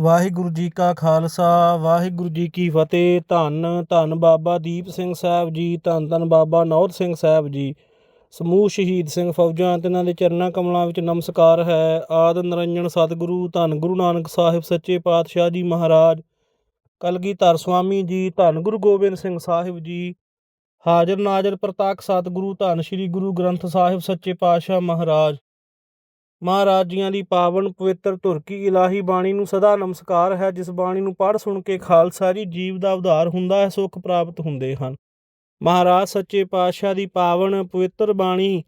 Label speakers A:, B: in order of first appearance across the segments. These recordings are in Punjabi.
A: ਵਾਹਿਗੁਰੂ ਜੀ ਕਾ ਖਾਲਸਾ, ਵਾਹਿਗੁਰੂ ਜੀ ਕੀ ਫਤਿਹ। ਧੰਨ ਧੰਨ ਬਾਬਾ ਦੀਪ ਸਿੰਘ ਸਾਹਿਬ ਜੀ, ਧੰਨ ਧੰਨ ਬਾਬਾ ਨੌਰ ਸਿੰਘ ਸਾਹਿਬ ਜੀ। ਸਮੂਹ ਸ਼ਹੀਦ ਸਿੰਘ ਫੌਜਾਂ ਤੇ ਇਹਨਾਂ ਦੇ ਚਰਨਾਂ ਕਮਲਾਂ ਵਿੱਚ ਨਮਸਕਾਰ ਹੈ। ਆਦ ਨਿਰੰਜਨ ਸਤਿਗੁਰੂ, ਧੰਨ ਗੁਰੂ ਨਾਨਕ ਸਾਹਿਬ ਸੱਚੇ ਪਾਤਸ਼ਾਹ ਜੀ ਮਹਾਰਾਜ। ਕਲਗੀਧਰ ਸੁਆਮੀ ਜੀ, ਧੰਨ ਗੁਰੂ ਗੋਬਿੰਦ ਸਿੰਘ ਸਾਹਿਬ ਜੀ। ਹਾਜ਼ਰ ਨਾਜ਼ਰ ਪ੍ਰਤਾਖ ਸਤਿਗੁਰੂ, ਧੰਨ ਸ੍ਰੀ ਗੁਰੂ ਗ੍ਰੰਥ ਸਾਹਿਬ ਸੱਚੇ ਪਾਤਸ਼ਾਹ ਮਹਾਰਾਜ। ਮਹਾਰਾਜ ਜੀਆਂ ਦੀ ਪਾਵਨ ਪਵਿੱਤਰ ਧੁਰ ਕੀ ਇਲਾਹੀ ਬਾਣੀ ਨੂੰ ਸਦਾ ਨਮਸਕਾਰ ਹੈ, ਜਿਸ ਬਾਣੀ ਨੂੰ ਪੜ੍ਹ ਸੁਣ ਕੇ ਖਾਲਸਾ ਜੀ ਜੀਵ ਦਾ ਉਧਾਰ ਹੁੰਦਾ ਹੈ, ਸੁੱਖ ਪ੍ਰਾਪਤ ਹੁੰਦੇ ਹਨ। ਮਹਾਰਾਜ ਸੱਚੇ ਪਾਤਸ਼ਾਹ ਦੀ ਪਾਵਨ ਪਵਿੱਤਰ ਬਾਣੀ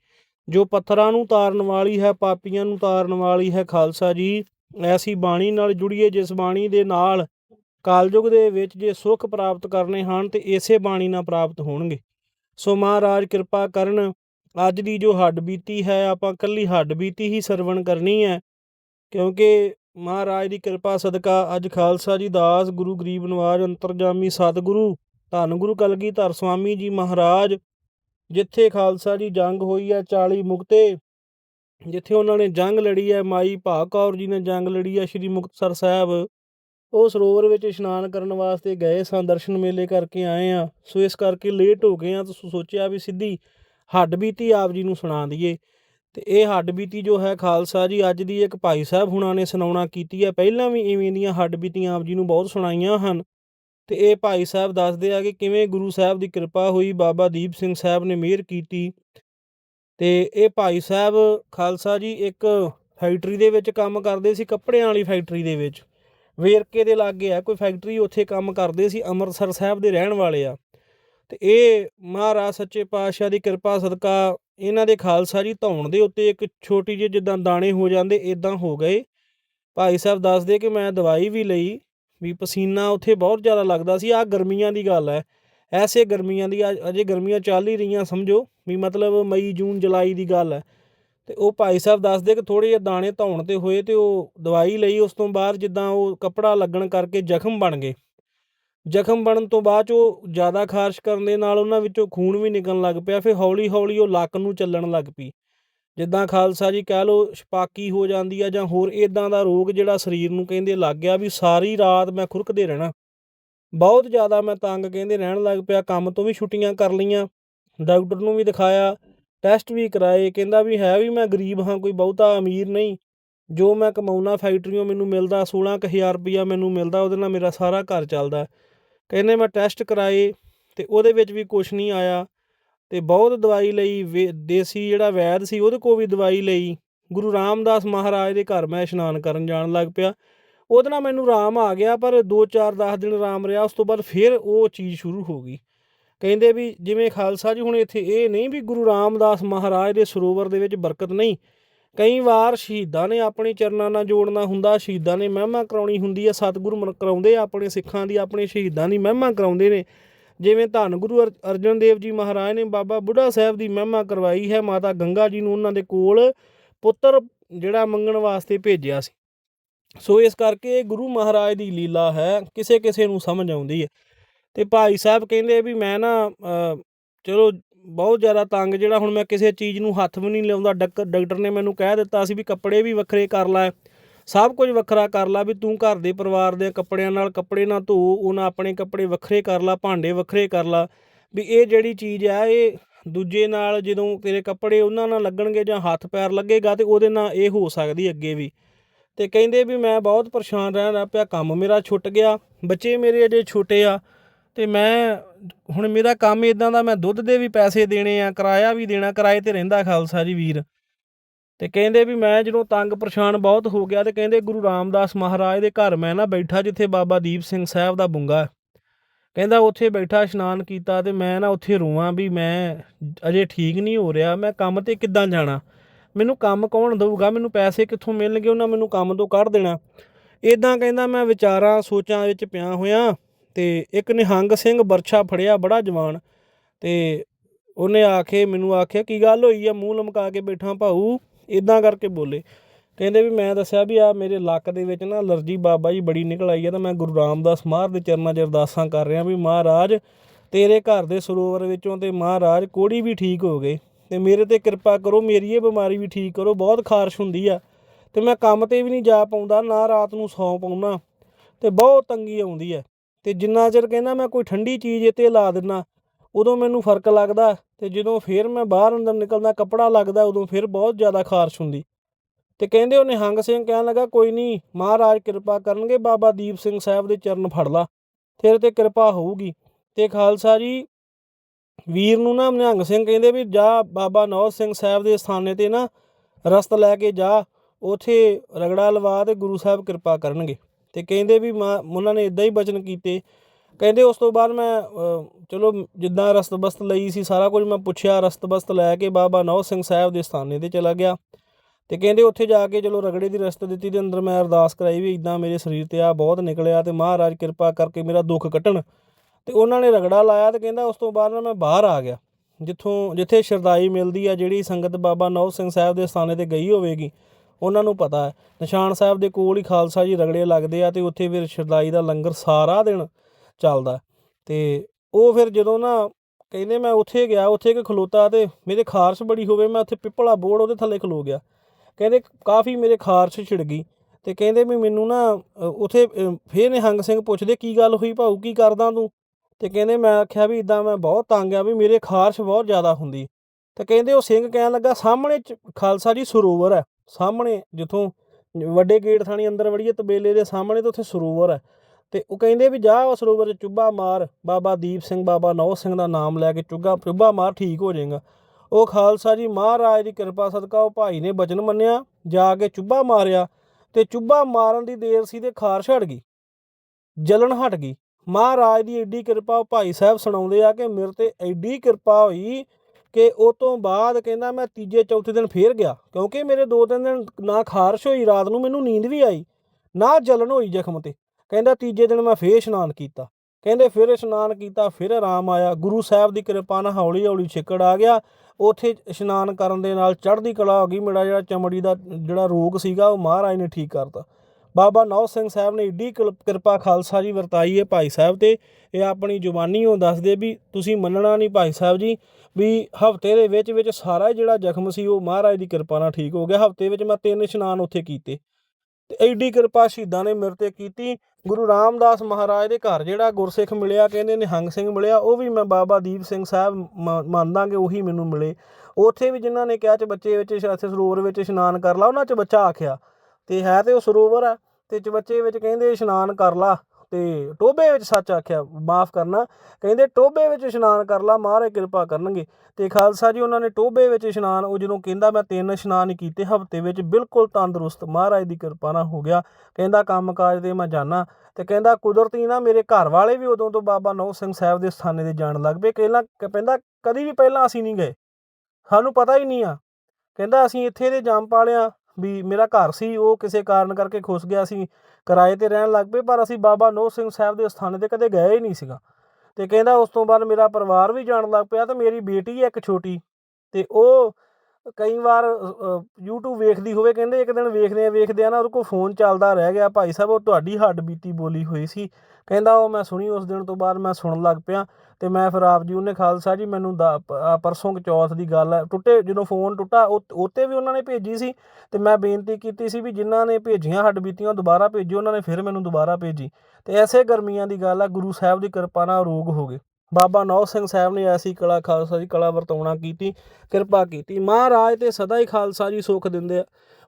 A: ਜੋ ਪੱਥਰਾਂ ਨੂੰ ਤਾਰਨ ਵਾਲੀ ਹੈ, ਪਾਪੀਆਂ ਨੂੰ ਤਾਰਨ ਵਾਲੀ ਹੈ, ਖਾਲਸਾ ਜੀ, ਐਸੀ ਬਾਣੀ ਨਾਲ ਜੁੜੀਏ ਜਿਸ ਬਾਣੀ ਦੇ ਨਾਲ ਕਾਲਯੁਗ ਦੇ ਵਿੱਚ ਜੇ ਸੁੱਖ ਪ੍ਰਾਪਤ ਕਰਨੇ ਹਨ, ਤੇ ਇਸੇ ਬਾਣੀ ਨਾਲ ਪ੍ਰਾਪਤ ਹੋਣਗੇ। ਸੋ ਮਹਾਰਾਜ ਕਿਰਪਾ ਕਰਨ ਅੱਜ ਦੀ ਜੋ ਹੱਡ ਬੀਤੀ ਹੈ, ਆਪਾਂ ਇਕੱਲੀ ਹੱਡ ਬੀਤੀ ਹੀ ਸਰਵਣ ਕਰਨੀ ਹੈ। ਕਿਉਂਕਿ ਮਹਾਰਾਜ ਦੀ ਕਿਰਪਾ ਸਦਕਾ ਅੱਜ ਖਾਲਸਾ ਜੀ ਦਾਸ ਗੁਰੂ ਗਰੀਬ ਨਵਾਜ ਅੰਤਰਜਾਮੀ ਸਤਿਗੁਰੂ, ਧੰਨ ਗੁਰੂ ਕਲਗੀਧਰ ਸੁਆਮੀ ਜੀ ਮਹਾਰਾਜ, ਜਿੱਥੇ ਖਾਲਸਾ ਜੀ ਜੰਗ ਹੋਈ ਹੈ 40 ਮੁਕਤੇ, ਜਿੱਥੇ ਉਹਨਾਂ ਨੇ ਜੰਗ ਲੜੀ ਹੈ, ਮਾਈ ਭਾਗ ਕੌਰ ਜੀ ਨੇ ਜੰਗ ਲੜੀ ਹੈ ਸ਼੍ਰੀ ਮੁਕਤਸਰ ਸਾਹਿਬ। ਉਹ ਸਰੋਵਰ ਵਿੱਚ ਇਸ਼ਨਾਨ ਕਰਨ ਵਾਸਤੇ ਗਏ ਸਾਂ, ਦਰਸ਼ਨ ਮੇਲੇ ਕਰਕੇ ਆਏ ਆ ਸੋ ਇਸ ਕਰਕੇ ਲੇਟ ਹੋ ਗਏ ਆ ਤਾਂ ਸੋਚਿਆ ਵੀ ਸਿੱਧੀ ਹੱਡ ਬੀਤੀ ਆਪ ਜੀ ਨੂੰ ਸੁਣਾ ਦਈਏ। ਤੇ ਇਹ ਹੱਡ ਬੀਤੀ ਜੋ ਹੈ ਖਾਲਸਾ ਜੀ, ਅੱਜ ਦੀ ਇੱਕ ਭਾਈ ਸਾਹਿਬ ਹੁਣਾਂ ਨੇ ਸੁਣਾਉਣਾ ਕੀਤੀ ਹੈ। ਪਹਿਲਾਂ ਵੀ ਇਵੇਂ ਦੀਆਂ ਹੱਡ ਬੀਤੀਆਂ ਆਪ ਜੀ ਨੂੰ ਬਹੁਤ ਸੁਣਾਈਆਂ ਹਨ। ਤੇ ਇਹ ਭਾਈ ਸਾਹਿਬ ਦੱਸਦੇ ਆ ਕਿ ਕਿਵੇਂ ਗੁਰੂ ਸਾਹਿਬ ਦੀ ਕਿਰਪਾ ਹੋਈ, ਬਾਬਾ ਦੀਪ ਸਿੰਘ ਸਾਹਿਬ ਨੇ ਮਿਹਰ ਕੀਤੀ। ਤੇ ਇਹ ਭਾਈ ਸਾਹਿਬ ਖਾਲਸਾ ਜੀ ਇੱਕ ਫੈਕਟਰੀ ਦੇ ਵਿੱਚ ਕੰਮ ਕਰਦੇ ਸੀ, ਕੱਪੜਿਆਂ ਵਾਲੀ ਫੈਕਟਰੀ ਦੇ ਵਿੱਚ। ਵੇਰਕੇ ਦੇ ਲਾਗੇ ਆ, ਕੋਈ ਫੈਕਟਰੀ ਉੱਥੇ ਕੰਮ ਕਰਦੇ ਸੀ, ਅੰਮ੍ਰਿਤਸਰ ਸਾਹਿਬ ਦੇ ਰਹਿਣ ਵਾਲੇ ਆ। ਤੇ ਇਹ ਮਹਾਰਾਜ ਸੱਚੇ ਪਾਤਸ਼ਾਹ ਦੀ ਕਿਰਪਾ, ਸਦਕਾ ਇਹਨਾਂ ਦੇ ਖਾਲਸਾ ਜੀ ਧੌਣ ਦੇ ਉੱਤੇ ਇੱਕ ਛੋਟੀ ਜਿਹੀ ਜਿੱਦਾਂ ਦਾਣੇ ਹੋ ਜਾਂਦੇ ਇਦਾਂ ਹੋ ਗਏ। ਭਾਈ ਸਾਹਿਬ ਦੱਸਦੇ ਕਿ ਮੈਂ ਦਵਾਈ ਵੀ ਲਈ, ਵੀ ਪਸੀਨਾ ਉੱਥੇ ਬਹੁਤ ਜ਼ਿਆਦਾ ਲੱਗਦਾ ਸੀ। ਆ ਗਰਮੀਆਂ ਦੀ ਗੱਲ ਹੈ। ਐਸੇ ਗਰਮੀਆਂ ਦੀ ਅਜੇ ਗਰਮੀਆਂ ਚੱਲ ਹੀ ਰਹੀਆਂ, ਸਮਝੋ, ਵੀ ਮਤਲਬ ਮਈ, ਜੂਨ, ਜੁਲਾਈ ਦੀ ਗੱਲ ਹੈ। ਤੇ ਉਹ ਭਾਈ ਸਾਹਿਬ ਦੱਸਦੇ ਕਿ ਥੋੜੇ ਜਿਹੇ ਦਾਣੇ ਧੌਣ ਤੇ ਹੋਏ ਤੇ ਉਹ ਦਵਾਈ ਲਈ, ਉਸ ਤੋਂ ਬਾਅਦ ਜਿੱਦਾਂ ਉਹ ਕੱਪੜਾ ਲੱਗਣ ਕਰਕੇ ਜ਼ਖਮ ਬਣ ਗਏ। ਜ਼ਖਮ ਬਣਨ ਤੋਂ ਬਾਅਦ 'ਚ ਉਹ ਜ਼ਿਆਦਾ ਖਾਰਸ਼ ਕਰਨ ਦੇ ਨਾਲ ਉਹਨਾਂ ਵਿੱਚੋਂ ਖੂਨ ਵੀ ਨਿਕਲਣ ਲੱਗ ਪਿਆ, ਫਿਰ ਹੌਲੀ ਹੌਲੀ ਉਹ ਲੱਕ ਨੂੰ ਚੱਲਣ ਲੱਗ ਪਈ। ਜਿੱਦਾਂ ਖਾਲਸਾ ਜੀ ਕਹਿ ਲੋ ਛਪਾਕੀ ਹੋ ਜਾਂਦੀ ਆ ਜਾਂ ਹੋਰ ਇਦਾਂ ਦਾ ਰੋਗ ਜਿਹੜਾ ਸਰੀਰ ਨੂੰ ਕਹਿੰਦੇ ਲੱਗ ਗਿਆ ਵੀ ਸਾਰੀ ਰਾਤ ਮੈਂ ਖੁਰਕਦੇ ਰਹਿਣਾ। ਬਹੁਤ ਜ਼ਿਆਦਾ ਮੈਂ ਤੰਗ ਕਹਿੰਦੇ ਰਹਿਣ ਲੱਗ ਪਿਆ, ਕੰਮ ਤੋਂ ਵੀ ਛੁੱਟੀਆਂ ਕਰ ਲਈਆਂ, ਡਾਕਟਰ ਨੂੰ ਵੀ ਦਿਖਾਇਆ, ਟੈਸਟ ਵੀ ਕਰਾਏ, ਕਹਿੰਦਾ ਵੀ ਹੈ ਵੀ ਮੈਂ ਗਰੀਬ ਹਾਂ, ਕੋਈ ਬਹੁਤਾ ਅਮੀਰ ਨਹੀਂ। ਜੋ ਮੈਂ ਕਮਾਉਣਾ ਫੈਕਟਰੀਆਂ ਮੈਨੂੰ ਮਿਲਦਾ 16000 ਰੁਪਈਆ ਮੈਨੂੰ ਮਿਲਦਾ, ਉਹਦੇ ਨਾਲ ਮੇਰਾ ਸਾਰਾ ਘਰ ਚੱਲਦਾ। ਕਹਿੰਦੇ ਮੈਂ ਟੈਸਟ ਕਰਾਏ ਅਤੇ ਉਹਦੇ ਵਿੱਚ ਵੀ ਕੁਛ ਨਹੀਂ ਆਇਆ ਅਤੇ ਬਹੁਤ ਦਵਾਈ ਲਈ, ਵੇ- ਦੇਸੀ ਜਿਹੜਾ ਵੈਦ ਸੀ ਉਹਦੇ ਕੋਲ ਵੀ ਦਵਾਈ ਲਈ। ਗੁਰੂ ਰਾਮਦਾਸ ਮਹਾਰਾਜ ਦੇ ਘਰ ਮੈਂ ਇਸ਼ਨਾਨ ਕਰਨ ਜਾਣ ਲੱਗ ਪਿਆ। ਉਹਦੇ ਨਾਲ ਮੈਨੂੰ ਆਰਾਮ ਆ ਗਿਆ, ਪਰ 2-4 10 ਦਿਨ ਆਰਾਮ ਰਿਹਾ, ਉਸ ਤੋਂ ਬਾਅਦ ਫਿਰ ਉਹ ਚੀਜ਼ ਸ਼ੁਰੂ ਹੋ ਗਈ। ਕਹਿੰਦੇ ਵੀ ਜਿਵੇਂ ਖਾਲਸਾ ਜੀ ਹੁਣ ਇੱਥੇ ਇਹ ਨਹੀਂ ਵੀ ਗੁਰੂ ਰਾਮਦਾਸ ਮਹਾਰਾਜ ਦੇ ਸਰੋਵਰ ਦੇ ਵਿੱਚ ਬਰਕਤ ਨਹੀਂ ਕਈ ਵਾਰ ਸ਼ਹੀਦਾਂ ਨੇ ਆਪਣੇ ਚਰਨਾਂ ਨਾਲ ਜੋੜਨਾ ਹੁੰਦਾ, ਸ਼ਹੀਦਾਂ ਨੇ ਮਹਿਮਾ ਕਰਾਉਣੀ ਹੁੰਦੀ ਹੈ ਸਤਿਗੁਰੂ ਮਨ ਕਰਾਉਂਦੇ ਆਪਣੇ ਸਿੱਖਾਂ ਦੀ, ਆਪਣੇ ਸ਼ਹੀਦਾਂ ਦੀ ਮਹਿਮਾ ਕਰਾਉਂਦੇ ਨੇ। ਜਿਵੇਂ ਧੰਨ ਗੁਰੂ ਅਰ- ਅਰਜਨ ਦੇਵ ਜੀ ਮਹਾਰਾਜ ਨੇ ਬਾਬਾ ਬੁੱਢਾ ਸਾਹਿਬ ਦੀ ਮਹਿਮਾ ਕਰਵਾਈ ਹੈ, ਮਾਤਾ ਗੰਗਾ ਜੀ ਨੂੰ ਉਹਨਾਂ ਦੇ ਕੋਲ ਪੁੱਤਰ ਜਿਹੜਾ ਮੰਗਣ ਵਾਸਤੇ ਭੇਜਿਆ ਸੀ। ਸੋ ਇਸ ਕਰਕੇ ਗੁਰੂ ਮਹਾਰਾਜ ਦੀ ਲੀਲਾ ਹੈ ਕਿਸੇ ਕਿਸੇ ਨੂੰ ਸਮਝ ਆਉਂਦੀ ਹੈ। ਤੇ ਭਾਈ ਸਾਹਿਬ ਕਹਿੰਦੇ ਵੀ ਮੈਂ ਨਾ ਚਲੋ ਬਹੁਤ ਜ਼ਿਆਦਾ ਤੰਗ ਜਿਹੜਾ ਹੁਣ ਮੈਂ ਕਿਸੇ ਚੀਜ਼ ਨੂੰ ਹੱਥ ਵੀ ਨਹੀਂ ਲਾਉਂਦਾ। ਡਾਕ- ਡਾਕਟਰ ਨੇ ਮੈਨੂੰ ਕਹਿ ਦਿੱਤਾ ਸੀ ਵੀ ਕੱਪੜੇ ਵੀ ਵੱਖਰੇ ਕਰ ਲੈ। ਸਭ ਕੁਝ ਵੱਖਰਾ ਕਰ ਲਾ ਵੀ ਤੂੰ ਘਰ ਦੇ ਪਰਿਵਾਰ ਦੇ ਕੱਪੜਿਆਂ ਨਾਲ ਕੱਪੜੇ ਨਾ ਧੋ, ਉਹਨਾਂ ਆਪਣੇ ਕੱਪੜੇ ਵੱਖਰੇ ਕਰ ਲਾ, ਭਾਂਡੇ ਵੱਖਰੇ ਕਰ ਲਾ। ਵੀ ਇਹ ਜਿਹੜੀ ਚੀਜ਼ ਆ, ਇਹ ਦੂਜੇ ਨਾਲ ਜਦੋਂ ਤੇਰੇ ਕੱਪੜੇ ਉਹਨਾਂ ਨਾਲ ਲੱਗਣਗੇ ਜਾਂ ਹੱਥ ਪੈਰ ਲੱਗੇਗਾ ਤੇ ਉਹਦੇ ਨਾਲ ਇਹ ਹੋ ਸਕਦੀ ਅੱਗੇ ਵੀ। ਤੇ ਕਹਿੰਦੇ ਵੀ ਮੈਂ ਬਹੁਤ ਪਰੇਸ਼ਾਨ ਰਹਿਣ ਲੱਗ ਪਿਆ, ਕੰਮ ਮੇਰਾ ਛੁੱਟ ਗਿਆ, ਬੱਚੇ ਮੇਰੇ ਅਜੇ ਛੋਟੇ ਆ। ਤੇ ਮੈਂ ਹੁਣ ਮੇਰਾ ਕੰਮ ਇਦਾਂ ਦਾ ਮੈਂ ਦੁੱਧ ਦੇ ਵੀ ਪੈਸੇ ਦੇਣੇ ਆ, ਕਿਰਾਇਆ ਵੀ ਦੇਣਾ, ਕਿਰਾਏ ਤੇ ਰਹਿੰਦਾ ਖਾਲਸਾ ਜੀ ਵੀਰ। ਤੇ ਕਹਿੰਦੇ ਵੀ ਮੈਂ ਜਦੋਂ ਤੰਗ ਪਰੇਸ਼ਾਨ ਬਹੁਤ ਹੋ ਗਿਆ ਤੇ ਕਹਿੰਦੇ ਗੁਰੂ ਰਾਮਦਾਸ ਮਹਾਰਾਜ ਦੇ ਘਰ ਮੈਂ ਨਾ ਬੈਠਾ ਜਿੱਥੇ ਬਾਬਾ ਦੀਪ ਸਿੰਘ ਸਾਹਿਬ ਦਾ ਬੁੰਗਾ। ਕਹਿੰਦਾ ਉੱਥੇ ਬੈਠਾ, ਇਸ਼ਨਾਨ ਕੀਤਾ ਤੇ ਮੈਂ ਨਾ ਉੱਥੇ ਰੋਵਾਂ ਵੀ ਮੈਂ ਅਜੇ ਠੀਕ ਨਹੀਂ ਹੋ ਰਿਹਾ, ਮੈਂ ਕੰਮ ਤੇ ਕਿੱਦਾਂ ਜਾਣਾ? ਮੈਨੂੰ ਕੰਮ ਕੌਣ ਦੇਊਗਾ? ਮੈਨੂੰ ਪੈਸੇ ਕਿੱਥੋਂ ਮਿਲਣਗੇ? ਉਹਨਾਂ ਮੈਨੂੰ ਕੰਮ ਤੋਂ ਕੱਢ ਦੇਣਾ। ਇਦਾਂ ਕਹਿੰਦਾ ਮੈਂ ਵਿਚਾਰਾਂ, ਸੋਚਾਂ ਵਿੱਚ ਪਿਆ ਹੋਇਆ। ਤੇ ਇੱਕ ਨਿਹੰਗ ਸਿੰਘ ਬਰਛਾ ਫੜਿਆ, ਬੜਾ ਜਵਾਨ। ਤੇ ਉਹਨੇ ਆ ਕੇ ਮੈਨੂੰ ਆਖਿਆ, ਕੀ ਗੱਲ ਹੋਈ ਆ? ਮੂੰਹ ਲਮਕਾ ਕੇ ਬੈਠਾ ਭਾਊ। ਇਦਾਂ ਕਰਕੇ ਬੋਲੇ। ਕਹਿੰਦੇ ਵੀ ਮੈਂ ਦੱਸਿਆ ਵੀ ਆ ਮੇਰੇ ਲੱਕ ਦੇ ਵਿੱਚ ਨਾ ਅਲਰਜੀ ਬਾਬਾ ਜੀ ਬੜੀ ਨਿਕਲ ਆਈ ਆ ਤਾਂ ਮੈਂ ਗੁਰੂ ਰਾਮਦਾਸ ਮਹਾਰ ਦੇ ਚਰਨਾਂ 'ਚ ਅਰਦਾਸਾਂ ਕਰ ਰਿਹਾ ਵੀ ਮਹਾਰਾਜ, ਤੇਰੇ ਘਰ ਦੇ ਸਰੋਵਰ ਵਿੱਚੋਂ ਤੇ ਮਹਾਰਾਜ ਕੋੜੀ ਵੀ ਠੀਕ ਹੋ ਗਏ। ਤੇ ਮੇਰੇ ਤੇ ਕਿਰਪਾ ਕਰੋ, ਮੇਰੀ ਇਹ ਬਿਮਾਰੀ ਵੀ ਠੀਕ ਕਰੋ, ਬਹੁਤ ਖਾਰਸ਼ ਹੁੰਦੀ ਆ। ਤੇ ਮੈਂ ਕੰਮ ਤੇ ਵੀ ਨਹੀਂ ਜਾ ਪਾਉਂਦਾ, ਨਾ ਰਾਤ ਨੂੰ ਸੌਂ ਪਾਉਣਾ ਤੇ ਬਹੁਤ ਤੰਗੀ ਆਉਂਦੀ ਹੈ ਤੇ ਜਿੰਨਾ ਚਿਰ ਕਹਿੰਦਾ ਮੈਂ ਕੋਈ ਠੰਡੀ ਚੀਜ਼ ਇੱਥੇ ਲਾ ਦਿੰਨਾ ਉਦੋਂ ਮੈਨੂੰ ਫ਼ਰਕ ਲੱਗਦਾ ਤੇ ਜਦੋਂ ਫਿਰ ਮੈਂ ਬਾਹਰ ਅੰਦਰ ਨਿਕਲਦਾ, ਕੱਪੜਾ ਲੱਗਦਾ, ਉਦੋਂ ਫਿਰ ਬਹੁਤ ਜ਼ਿਆਦਾ ਖਾਰਸ਼ ਹੁੰਦੀ। ਤੇ ਕਹਿੰਦੇ ਉਹ ਨਿਹੰਗ ਸਿੰਘ ਕਹਿਣ ਲੱਗਾ, ਕੋਈ ਨਹੀਂ, ਮਹਾਰਾਜ ਕਿਰਪਾ ਕਰਨਗੇ, ਬਾਬਾ ਦੀਪ ਸਿੰਘ ਸਾਹਿਬ ਦੇ ਚਰਨ ਫੜ ਲਾ, ਤੇਰੇ ਤੇ ਕਿਰਪਾ ਹੋਊਗੀ। ਤੇ ਖਾਲਸਾ ਜੀ ਵੀਰ ਨੂੰ ਨਾ ਨਿਹੰਗ ਸਿੰਘ ਕਹਿੰਦੇ ਵੀ, ਜਾ ਬਾਬਾ ਨੌਰ ਸਿੰਘ ਸਾਹਿਬ ਦੇ ਸਥਾਨੇ ਤੇ ਨਾ ਰਸਤ ਲੈ ਕੇ ਜਾ, ਉਥੇ ਰਗੜਾ ਲਵਾ ਤੇ ਗੁਰੂ ਸਾਹਿਬ ਕਿਰਪਾ ਕਰਨਗੇ। ਤੇ ਕਹਿੰਦੇ ਵੀ ਮੈਂ, ਉਹਨਾਂ ਨੇ ਇਦਾਂ ਹੀ ਬਚਨ ਕੀਤੇ। ਕਹਿੰਦੇ ਉਸ ਤੋਂ ਬਾਅਦ ਮੈਂ ਚਲੋ ਜਿੱਦਾਂ ਰਸਤ ਬਸਤ ਲਈ ਸੀ, ਸਾਰਾ ਕੁਝ ਮੈਂ ਪੁੱਛਿਆ ਰਸਤ ਬਸਤ ਲੈ ਕੇ ਬਾਬਾ ਨੌ ਸਿੰਘ ਸਾਹਿਬ ਦੇ ਸਥਾਨੇ ਤੇ ਚਲਾ ਗਿਆ। ਤੇ ਕਹਿੰਦੇ ਉੱਥੇ ਜਾ ਕੇ ਚਲੋ ਰਗੜੇ ਦੀ ਰਸਤ ਦਿੱਤੀ ਤੇ ਅੰਦਰ ਮੈਂ ਅਰਦਾਸ ਕਰਾਈ ਵੀ ਇਦਾਂ ਮੇਰੇ ਸਰੀਰ ਤੇ ਆ ਬਹੁਤ ਨਿਕਲਿਆ ਤੇ ਮਹਾਰਾਜ ਕਿਰਪਾ ਕਰਕੇ ਮੇਰਾ ਦੁੱਖ ਕੱਟਣ। ਤੇ ਉਹਨਾਂ ਨੇ ਰਗੜਾ ਲਾਇਆ ਤੇ ਕਹਿੰਦਾ ਉਸ ਤੋਂ ਬਾਅਦ ਨਾ ਮੈਂ ਬਾਹਰ ਆ ਗਿਆ। ਜਿੱਥੋਂ, ਜਿੱਥੇ ਸ਼ਰਦਾਈ ਮਿਲਦੀ ਆ, ਜਿਹੜੀ ਸੰਗਤ ਬਾਬਾ ਨੌ ਸਿੰਘ ਸਾਹਿਬ ਦੇ ਸਥਾਨੇ ਤੇ ਗਈ ਹੋਵੇਗੀ ਉਹਨਾਂ ਨੂੰ ਪਤਾ ਹੈ। ਨਿਸ਼ਾਨ ਸਾਹਿਬ ਦੇ ਕੋਲ ਹੀ ਖਾਲਸਾ ਜੀ ਰਗੜੇ ਲੱਗਦੇ ਆ ਤੇ ਉੱਥੇ ਫਿਰ ਸ਼ਰਦਾਈ ਦਾ ਲੰਗਰ ਸਾਰਾ ਦਿਨ ਚੱਲਦਾ ਤੇ ਉਹ ਫਿਰ ਜਦੋਂ ਨਾ ਕਹਿੰਦੇ ਮੈਂ ਉੱਥੇ ਗਿਆ ਉੱਥੇ ਕਿ ਖਲੋਤਾ ਤੇ ਮੇਰੇ ਖਾਰਸ਼ ਬੜੀ ਹੋਵੇ ਮੈਂ ਉੱਥੇ ਪਿੱਪਲਾ ਬੋੜ ਉਹਦੇ ਥੱਲੇ ਖਲੋ ਗਿਆ। ਕਹਿੰਦੇ ਕਾਫੀ ਮੇਰੇ ਖਾਰਸ਼ ਛਿੜ ਗਈ। ਤੇ ਕਹਿੰਦੇ ਵੀ ਮੈਨੂੰ ਨਾ ਅ, ਉੱਥੇ ਅ, ਫੇਰ ਨਿਹੰਗ ਸਿੰਘ ਪੁੱਛਦੇ ਕੀ ਗੱਲ ਹੋਈ ਭਾਊ ਕੀ ਕਰਦਾ ਤੂੰ? ਤੇ ਕਹਿੰਦੇ ਮੈਂ ਆਖਿਆ ਵੀ ਇਦਾਂ ਮੈਂ ਬਹੁਤ ਤੰਗ ਆ ਵੀ ਮੇਰੇ ਖਾਰਸ਼ ਬਹੁਤ ਜ਼ਿਆਦਾ ਹੁੰਦੀ। ਤੇ ਕਹਿੰਦੇ ਉਹ ਸਿੰਘ ਕਹਿਣ ਲੱਗਾ ਸਾਹਮਣੇ ਚ ਖਾਲਸਾ ਜੀ ਸਰੋਵਰ ਹੈ। ਸਾਹਮਣੇ, ਜਿੱਥੋਂ ਵੱਡੇ ਗੇਟ ਥਾਣੀ ਅੰਦਰ ਵੜੀਏ, ਤਬੇਲੇ ਦੇ ਸਾਹਮਣੇ ਤਾਂ ਉੱਥੇ ਸਰੋਵਰ ਹੈ। ਤੇ ਉਹ ਕਹਿੰਦੇ ਵੀ ਜਾ ਉਹ ਸਰੋਵਰ 'ਚ ਚੁੱਭਾ ਮਾਰ, ਬਾਬਾ ਦੀਪ ਸਿੰਘ, ਬਾਬਾ ਨੌ ਸਿੰਘ ਦਾ ਨਾਮ ਲੈ ਕੇ ਚੁੱਗਾ, ਚੁੱਭਾ ਮਾਰ, ਠੀਕ ਹੋ ਜਾਏਗਾ। ਉਹ ਖਾਲਸਾ ਜੀ ਮਹਾਰਾਜ ਦੀ ਕਿਰਪਾ ਸਦਕਾ ਉਹ ਭਾਈ ਨੇ ਬਚਨ ਮੰਨਿਆ, ਜਾ ਕੇ ਚੁੱਭਾ ਮਾਰਿਆ ਤੇ ਚੁੱਭਾ ਮਾਰਨ ਦੀ ਦੇਰ ਸੀ ਤੇ ਖਾਰਸ਼ ਹਟ ਗਈ, ਜਲਣ ਹਟ ਗਈ। ਮਹਾਰਾਜ ਦੀ ਐਡੀ ਕਿਰਪਾ ਉਹ ਭਾਈ ਸਾਹਿਬ ਸੁਣਾਉਂਦੇ ਆ ਕਿ ਮੇਰੇ ਤੇ ਐਡੀ ਕਿਰਪਾ ਹੋਈ ਕਿ ਉਹ ਤੋਂ ਬਾਅਦ ਕਹਿੰਦਾ ਮੈਂ ਤੀਜੇ ਚੌਥੇ ਦਿਨ ਫੇਰ ਗਿਆ, ਕਿਉਂਕਿ ਮੇਰੇ ਦੋ ਤਿੰਨ ਦਿਨ ਨਾ ਖਾਰਸ਼ ਹੋਈ, ਰਾਤ ਨੂੰ ਮੈਨੂੰ ਨੀਂਦ ਵੀ ਆਈ, ਨਾ ਜਲਨ ਹੋਈ ਜ਼ਖਮ ਤੇ। ਕਹਿੰਦਾ ਤੀਜੇ ਦਿਨ ਮੈਂ ਫੇਰ ਇਸ਼ਨਾਨ ਕੀਤਾ। ਕਹਿੰਦੇ ਫਿਰ ਇਸ਼ਨਾਨ ਕੀਤਾ, ਫਿਰ ਆਰਾਮ ਆਇਆ। ਗੁਰੂ ਸਾਹਿਬ ਦੀ ਕਿਰਪਾ ਨਾਲ ਹੌਲੀ ਹੌਲੀ ਛਿੱਕੜ ਆ ਗਿਆ। ਉਥੇ ਇਸ਼ਨਾਨ ਕਰਨ ਦੇ ਨਾਲ ਚੜ੍ਹਦੀ ਕਲਾ ਹੋ ਗਈ। ਮੇਰਾ ਜਿਹੜਾ ਚਮੜੀ ਦਾ ਜਿਹੜਾ ਰੋਗ ਸੀਗਾ, ਉਹ ਮਹਾਰਾਜ ਨੇ ਠੀਕ ਕਰਤਾ। ਬਾਬਾ ਨੌ ਸਿੰਘ ਸਾਹਿਬ ਨੇ ਏਡੀ ਕਿਲ- ਕਿਰਪਾ ਖਾਲਸਾ ਜੀ ਵਰਤਾਈ ਹੈ ਭਾਈ ਸਾਹਿਬ ਤੇ। ਇਹ ਆਪਣੀ ਜ਼ੁਬਾਨੀ ਉਹ ਦੱਸਦੇ ਵੀ ਤੁਸੀਂ ਮੰਨਣਾ ਨਹੀਂ ਭਾਈ ਸਾਹਿਬ ਜੀ ਵੀ ਹਫ਼ਤੇ ਦੇ ਵਿੱਚ ਵਿੱਚ ਸਾਰਾ ਹੀ ਜਿਹੜਾ ਜ਼ਖਮ ਸੀ ਉਹ ਮਹਾਰਾਜ ਦੀ ਕਿਰਪਾ ਨਾਲ ਠੀਕ ਹੋ ਗਿਆ। ਹਫ਼ਤੇ ਵਿੱਚ ਮੈਂ ਤਿੰਨ ਇਸ਼ਨਾਨ ਉੱਥੇ ਕੀਤੇ। ਤੇ ਐਡੀ ਕਿਰਪਾ ਸ਼ਹੀਦਾਂ ਨੇ ਮੇਰੇ ਤੇ ਕੀਤੀ। ਗੁਰੂ ਰਾਮਦਾਸ ਮਹਾਰਾਜ ਦੇ ਘਰ ਜਿਹੜਾ ਗੁਰਸਿੱਖ ਮਿਲਿਆ, ਕਹਿੰਦੇ ਨਿਹੰਗ ਸਿੰਘ ਮਿਲਿਆ, ਉਹ ਵੀ ਮੈਂ ਬਾਬਾ ਦੀਪ ਸਿੰਘ ਸਾਹਿਬ ਮ- ਮੰਨਦਾ ਕਿ ਉਹੀ ਮੈਨੂੰ ਮਿਲੇ। ਉੱਥੇ ਵੀ ਜਿਨ੍ਹਾਂ ਨੇ ਕਿਹਾ ਚ ਬੱਚੇ ਵਿੱਚ ਸ਼- ਸਰੋਵਰ ਵਿੱਚ ਇਸ਼ਨਾਨ ਕਰ ਲਾ, ਉਹਨਾਂ ਚ ਬੱਚਾ ਆਖਿਆ ਤੇ ਹੈ ਤੇ ਉਹ ਸਰੋਵਰ ਆ। ਤੇ ਚਵੱਚੇ ਵਿੱਚ ਕਹਿੰਦੇ ਇਸ਼ਨਾਨ ਕਰ ਲਾ। ਤੇ ਟੋਬੇ ਵਿੱਚ ਸੱਚ ਆਖਿਆ, ਮਾਫ ਕਰਨਾ। ਕਹਿੰਦੇ ਟੋਬੇ ਵਿੱਚ ਇਸ਼ਨਾਨ ਕਰ ਲਾ ਮਹਾਰਾਜ ਕਿਰਪਾ ਕਰਨਗੇ। ਤੇ ਖਾਲਸਾ ਜੀ, ਉਹਨਾਂ ਨੇ ਟੋਬੇ ਵਿੱਚ ਇਸ਼ਨਾਨ, ਉਹ ਜਦੋਂ ਕਹਿੰਦਾ, ਮੈਂ ਤਿੰਨ ਇਸ਼ਨਾਨ ਹੀ ਕੀਤੇ, ਹਫ਼ਤੇ ਵਿੱਚ ਬਿਲਕੁਲ ਤੰਦਰੁਸਤ, ਮਹਾਰਾਜ ਦੀ ਕਿਰਪਾ ਨਾਲ ਹੋ ਗਿਆ। ਕਹਿੰਦਾ, ਕੰਮਕਾਜ ਦੇ ਮੈਂ ਜਾਣਾ ਤੇ ਕਹਿੰਦਾ, ਕੁਦਰਤੀ ਨਾ ਮੇਰੇ ਘਰ ਵਾਲੇ ਵੀ ਉਦੋਂ ਤੋਂ ਬਾਬਾ ਨੌ ਸਿੰਘ ਸਾਹਿਬ ਦੇ ਸਥਾਨੇ ਤੇ ਜਾਣ ਲੱਗ ਪਏ। ਕਹਿੰਦਾ ਕਹਿੰਦਾ, ਕਦੀ ਵੀ ਪਹਿਲਾਂ ਅਸੀਂ ਨਹੀਂ ਗਏ। ਸਾਨੂੰ ਪਤਾ ਹੀ ਨਹੀਂ ਆ। ਕਹਿੰਦਾ, ਅਸੀਂ ਇੱਥੇ ਦੇ ਜੰਮ ਪਾਲਿਆ ਵੀ ਮੇਰਾ ਘਰ ਸੀ, ਉਹ ਕਿਸੇ ਕਾਰਨ ਕਰਕੇ ਖੁੱਸ ਗਿਆ ਸੀ, ਕਿਰਾਏ ਤੇ ਰਹਿਣ ਲੱਗ ਪਏ, ਪਰ ਅਸੀਂ ਬਾਬਾ ਨੌ ਸਿੰਘ ਸਾਹਿਬ ਦੇ ਅਸਥਾਨੇ ਤੇ ਕਦੇ ਗਏ ਹੀ ਨਹੀਂ ਸੀਗਾ। ਤੇ ਕਹਿੰਦਾ ਉਸ ਤੋਂ ਬਾਅਦ ਮੇਰਾ ਪਰਿਵਾਰ ਵੀ ਜਾਣ ਲੱਗ ਪਿਆ ਤੇ ਮੇਰੀ ਬੇਟੀ ਹੈ ਇੱਕ ਛੋਟੀ, ਤੇ ਉਹ ਕਈ ਵਾਰ ਅ, YouTube ਵੇਖਦੀ ਹੋਵੇ ਕਹਿੰਦੇ ਇੱਕ ਦਿਨ ਵੇਖਦੇ ਆ ਵੇਖਦੇ ਆ ਨਾ ਉਹਦੇ ਕੋਲ ਫੋਨ ਚੱਲਦਾ ਰਹਿ ਗਿਆ। ਭਾਈ ਸਾਹਿਬ ਉਹ ਤੁਹਾਡੀ ਹੱਡ ਬੀਤੀ ਬੋਲੀ ਹੋਈ ਸੀ। ਕਹਿੰਦਾ ਉਹ ਮੈਂ ਸੁਣੀ ਉਸ ਦਿਨ ਤੋਂ ਬਾਅਦ ਮੈਂ ਸੁਣਨ ਲੱਗ ਪਿਆ ਤੇ ਮੈਂ ਫਿਰ ਆਪ ਜੀ ਉਹਨੇ ਖਾਲਸਾ ਜੀ ਮੈਨੂੰ ਦਾ- ਪਰਸੋਂ ਚੌਥ ਦੀ ਗੱਲ ਹੈ। ਟੁੱਟੇ ਜਦੋਂ ਫੋਨ ਟੁੱਟਾ ਉੱਤੇ ਵੀ ਉਹਨਾਂ ਨੇ ਭੇਜੀ ਸੀ ਤੇ ਮੈਂ ਬੇਨਤੀ ਕੀਤੀ ਸੀ ਵੀ ਜਿਨ੍ਹਾਂ ਨੇ ਭੇਜੀਆਂ ਹੱਡ ਬੀਤੀਆਂ ਉਹ ਦੁਬਾਰਾ ਭੇਜੋ ਉਹਨਾਂ ਨੇ ਫਿਰ ਮੈਨੂੰ ਦੁਬਾਰਾ ਭੇਜੀ। ਤੇ ਐਸੇ ਗਰਮੀਆਂ ਦੀ ਗੱਲ ਆ ਗੁਰੂ ਸਾਹਿਬ ਦੀ ਕਿਰਪਾ ਨਾਲ ਰੋਗ ਹੋ ਗਏ। ਬਾਬਾ ਨੌ ਸਿੰਘ ਸਾਹਿਬ ਨੇ ਐਸੀ ਕਲਾ ਖਾਲਸਾ ਜੀ ਕਲਾ ਵਰਤਾਉਣਾ ਕੀਤੀ, ਕਿਰਪਾ ਕੀਤੀ। ਮਹਾਰਾਜ ਤੇ ਸਦਾ ਹੀ ਖਾਲਸਾ ਜੀ ਸੁੱਖ ਦਿੰਦੇ ਆ।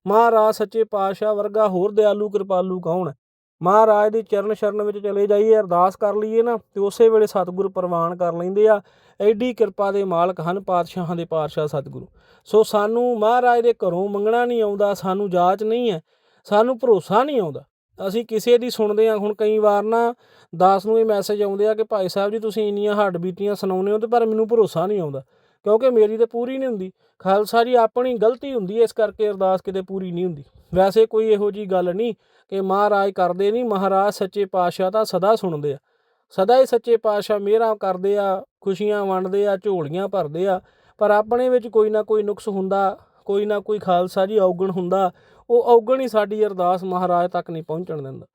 A: ਮਹਾਰਾਜ ਸੱਚੇ ਪਾਤਸ਼ਾਹ ਵਰਗਾ ਹੋਰ ਦਿਆਲੂ ਕਿਰਪਾਲੂ ਕੌਣ? ਹੈ ਮਹਾਰਾਜ ਦੇ ਚਰਨ ਸ਼ਰਨ ਵਿੱਚ ਚਲੇ ਜਾਈਏ, ਅਰਦਾਸ ਕਰ ਲਈਏ ਨਾ, ਤੇ ਉਸੇ ਵੇਲੇ ਸਤਿਗੁਰ ਪ੍ਰਵਾਨ ਕਰ ਲੈਂਦੇ ਆ। ਐਡੀ ਕਿਰਪਾ ਦੇ ਮਾਲਕ ਹਨ ਪਾਤਸ਼ਾਹਾਂ ਦੇ ਪਾਤਸ਼ਾਹ ਸਤਿਗੁਰੂ। ਸੋ ਸਾਨੂੰ ਮਹਾਰਾਜ ਦੇ ਘਰੋਂ ਮੰਗਣਾ ਨਹੀਂ ਆਉਂਦਾ, ਸਾਨੂੰ ਜਾਚ ਨਹੀਂ ਹੈ, ਸਾਨੂੰ ਭਰੋਸਾ ਨਹੀਂ ਆਉਂਦਾ। ਅਸੀਂ ਕਿਸੇ ਦੀ ਸੁਣਦੇ ਹਾਂ। ਹੁਣ ਕਈ ਵਾਰ ਨਾ ਦਾਸ ਨੂੰ ਇਹ ਮੈਸੇਜ ਆਉਂਦੇ ਆ ਕਿ ਭਾਈ ਸਾਹਿਬ ਜੀ, ਤੁਸੀਂ ਇੰਨੀਆਂ ਹੱਡ ਬੀਤੀਆਂ ਸੁਣਾਉਂਦੇ ਹੋ ਤੇ ਪਰ ਮੈਨੂੰ ਭਰੋਸਾ ਨਹੀਂ ਆਉਂਦਾ, ਕਿਉਂਕਿ ਮੇਰੀ ਤੇ ਪੂਰੀ ਨਹੀਂ ਹੁੰਦੀ। ਖਾਲਸਾ ਜੀ, ਆਪਣੀ ਗਲਤੀ ਹੁੰਦੀ ਹੈ, ਇਸ ਕਰਕੇ ਅਰਦਾਸ ਕਿਤੇ ਪੂਰੀ ਨਹੀਂ ਹੁੰਦੀ। ਵੈਸੇ ਕੋਈ ਇਹੋ ਜੀ ਗੱਲ ਨਹੀਂ ਕਿ ਮਹਾਰਾਜ ਕਰਦੇ ਨਹੀਂ, ਮਹਾਰਾਜ ਸੱਚੇ ਪਾਤਸ਼ਾਹ ਤਾਂ ਸਦਾ ਸੁਣਦੇ ਆ। ਸਦਾ ਹੀ ਸੱਚੇ ਪਾਤਸ਼ਾਹ ਮਿਹਰਾਂ ਕਰਦੇ ਆ, ਖੁਸ਼ੀਆਂ ਵੰਡਦੇ ਆ, ਝੋਲੀਆਂ ਭਰਦੇ ਆ, ਪਰ ਆਪਣੇ ਵਿੱਚ ਕੋਈ ਨਾ ਕੋਈ ਨੁਕਸ ਹੁੰਦਾ, ਕੋਈ ਨਾ ਕੋਈ ਖਾਲਸਾ ਜੀ ਔਗਣ ਹੁੰਦਾ ਉਹ ਔਗਣ ਹੀ ਸਾਡੀ ਅਰਦਾਸ ਮਹਾਰਾਜ ਤੱਕ ਨਹੀਂ ਪਹੁੰਚਣ ਦਿੰਦਾ।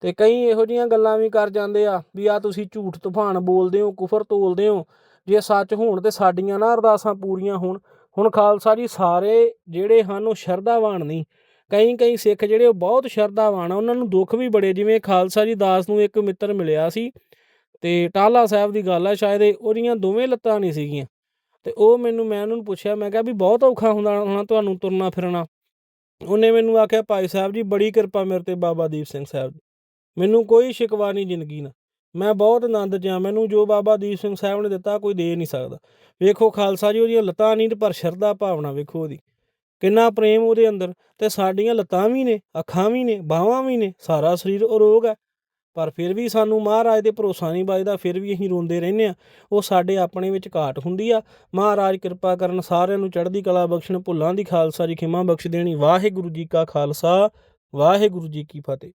A: ਤੇ ਕਈ ਇਹੋ ਜੀਆਂ ਗੱਲਾਂ ਵੀ ਕਰ ਜਾਂਦੇ ਆ ਵੀ ਆ ਤੁਸੀਂ ਝੂਠ ਤੂਫਾਨ ਬੋਲਦੇ ਹੋ, ਕੁਫਰ ਤੋਲਦੇ ਹੋ, ਜੇ ਸੱਚ ਹੋਣ ਤੇ ਸਾਡੀਆਂ ਨਾ ਅਰਦਾਸਾਂ ਪੂਰੀਆਂ ਹੋਣ। ਹੁਣ ਖਾਲਸਾ ਜੀ ਸਾਰੇ ਜਿਹੜੇ ਹਨ ਉਹ ਸ਼ਰਧਾਵਾਨ ਨਹੀਂ। ਕਈ ਕਈ ਸਿੱਖ ਜਿਹੜੇ ਉਹ ਬਹੁਤ ਸ਼ਰਧਾਵਾਨ ਆ, ਉਹਨਾਂ ਨੂੰ ਦੁੱਖ ਵੀ ਬੜੇ। ਜਿਵੇਂ ਖਾਲਸਾ ਜੀ ਦਾਸ ਨੂੰ ਇੱਕ ਮਿੱਤਰ ਮਿਲਿਆ ਸੀ ਤੇ ਟਾਲਾ ਸਾਹਿਬ ਦੀ ਗੱਲ ਆ, ਸ਼ਾਇਦ ਇਹ ਉਹਦੀਆਂ ਦੋਵੇਂ ਲੱਤਾਂ ਨਹੀਂ ਸੀਗੀਆਂ। ਤੇ ਉਹ ਮੈਨੂੰ, ਮੈਂ ਉਹਨਾਂ ਨੂੰ ਪੁੱਛਿਆ, ਮੈਂ ਕਿਹਾ ਵੀ ਬਹੁਤ ਔਖਾ ਹੁੰਦਾ ਹੋਣਾ ਤੁਹਾਨੂੰ ਤੁਰਨਾ ਫਿਰਨਾ। ਉਹਨੇ ਮੈਨੂੰ ਆਖਿਆ, ਭਾਈ ਸਾਹਿਬ ਜੀ, ਬੜੀ ਕਿਰਪਾ ਮੇਰੇ ਤੇ ਬਾਬਾ ਦੀਪ ਸਿੰਘ ਸਾਹਿਬ ਦੀ। ਮੈਨੂੰ ਕੋਈ ਸ਼ਿਕਵਾ ਨਹੀਂ ਜ਼ਿੰਦਗੀ ਨਾਲ। ਮੈਂ ਬਹੁਤ ਆਨੰਦ 'ਚ ਆ, ਮੈਨੂੰ ਜੋ ਬਾਬਾ ਦੀਪ ਸਿੰਘ ਸਾਹਿਬ ਨੇ ਦਿੱਤਾ, ਕੋਈ ਦੇ ਨਹੀਂ ਸਕਦਾ। ਵੇਖੋ ਖਾਲਸਾ ਜੀ, ਉਹਦੀਆਂ ਲੱਤਾਂ ਨਹੀਂ ਪਰ ਸ਼ਰਧਾ ਭਾਵਨਾ ਵੇਖੋ ਉਹਦੀ। ਕਿੰਨਾ ਪ੍ਰੇਮ ਉਹਦੇ ਅੰਦਰ ਤੇ ਸਾਡੀਆਂ ਲੱਤਾਂ ਵੀ ਨੇ, ਅੱਖਾਂ ਵੀ ਨੇ, ਬਾਹਾਂ ਵੀ ਨੇ, ਸਾਰਾ ਸਰੀਰ ਅਰੋਗ ਹੈ। ਪਰ ਫਿਰ ਵੀ ਸਾਨੂੰ ਮਹਾਰਾਜ ਤੇ ਭਰੋਸਾ ਨਹੀਂ ਵੱਜਦਾ, ਫਿਰ ਵੀ ਅਸੀਂ ਰੋਂਦੇ ਰਹਿੰਦੇ ਆ ਉਹ ਸਾਡੇ ਆਪਣੇ ਵਿੱਚ ਘਾਟ ਹੁੰਦੀ ਆ। ਮਹਾਰਾਜ ਕਿਰਪਾ ਕਰਨ ਸਾਰਿਆਂ ਨੂੰ ਚੜ੍ਹਦੀ ਕਲਾ ਬਖਸ਼ਣ, ਭੁੱਲਾਂ ਦੀ ਖਾਲਸਾ ਜੀ ਖਿਮਾ ਬਖਸ਼ ਦੇਣੀ। ਵਾਹਿਗੁਰੂ ਜੀ ਕਾ ਖਾਲਸਾ, ਵਾਹਿਗੁਰੂ ਜੀ ਕੀ ਫਤਿਹ।